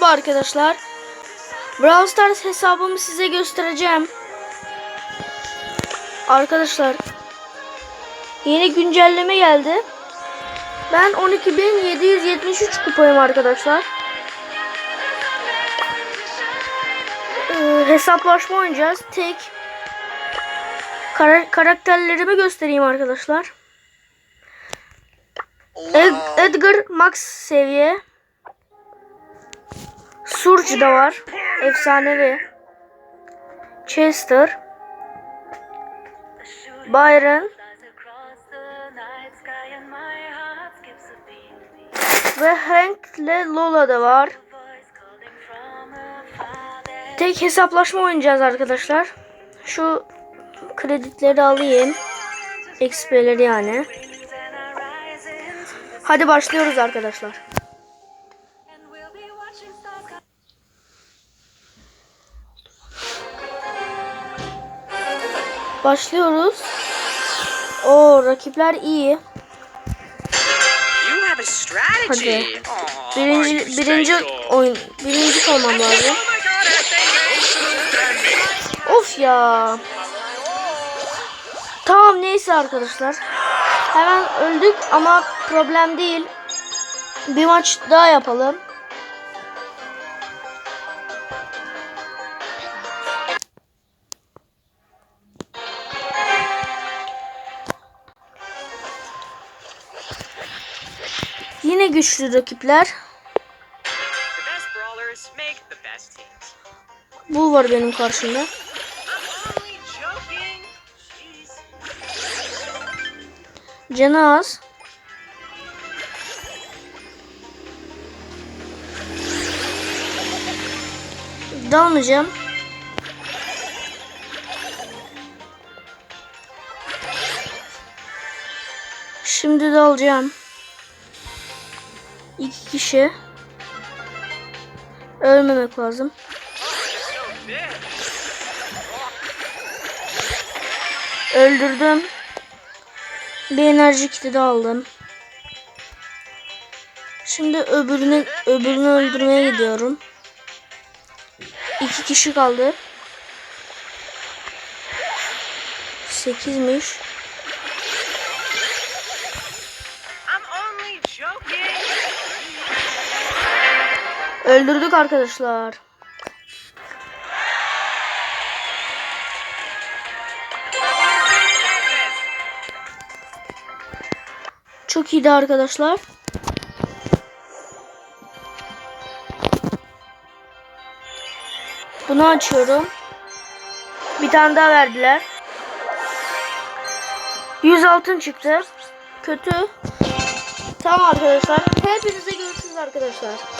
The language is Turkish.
Merhaba arkadaşlar. Brawl Stars hesabımı size göstereceğim. Arkadaşlar yeni güncelleme geldi. Ben 12.773 kupayım arkadaşlar. Ee, hesaplaşma oynayacağız. Tek Kara- karakterlerimi göstereyim arkadaşlar. Ed- Edgar Max seviye. Surge da var. Efsanevi. Chester. Byron. Ve Hank ile Lola da var. Tek hesaplaşma oynayacağız arkadaşlar. Şu kredileri alayım. XP'leri yani. Hadi başlıyoruz arkadaşlar. Başlıyoruz. O rakipler iyi. Hadi. Birinci birinci oyun birinci olmam lazım. Oh. Of ya. Tamam neyse arkadaşlar. Hemen öldük ama problem değil. Bir maç daha yapalım. Yine güçlü rakipler. Bu var benim karşımda. Canı az. Dalmayacağım. Şimdi dalacağım. İki kişi. Ölmemek lazım. Öldürdüm. Bir enerji kiti de aldım. Şimdi öbürünü öbürünü öldürmeye gidiyorum. İki kişi kaldı. Sekizmiş. Öldürdük arkadaşlar. Çok iyiydi arkadaşlar. Bunu açıyorum. Bir tane daha verdiler. 100 altın çıktı. Kötü. Tamam arkadaşlar. Hepinize görüşürüz arkadaşlar.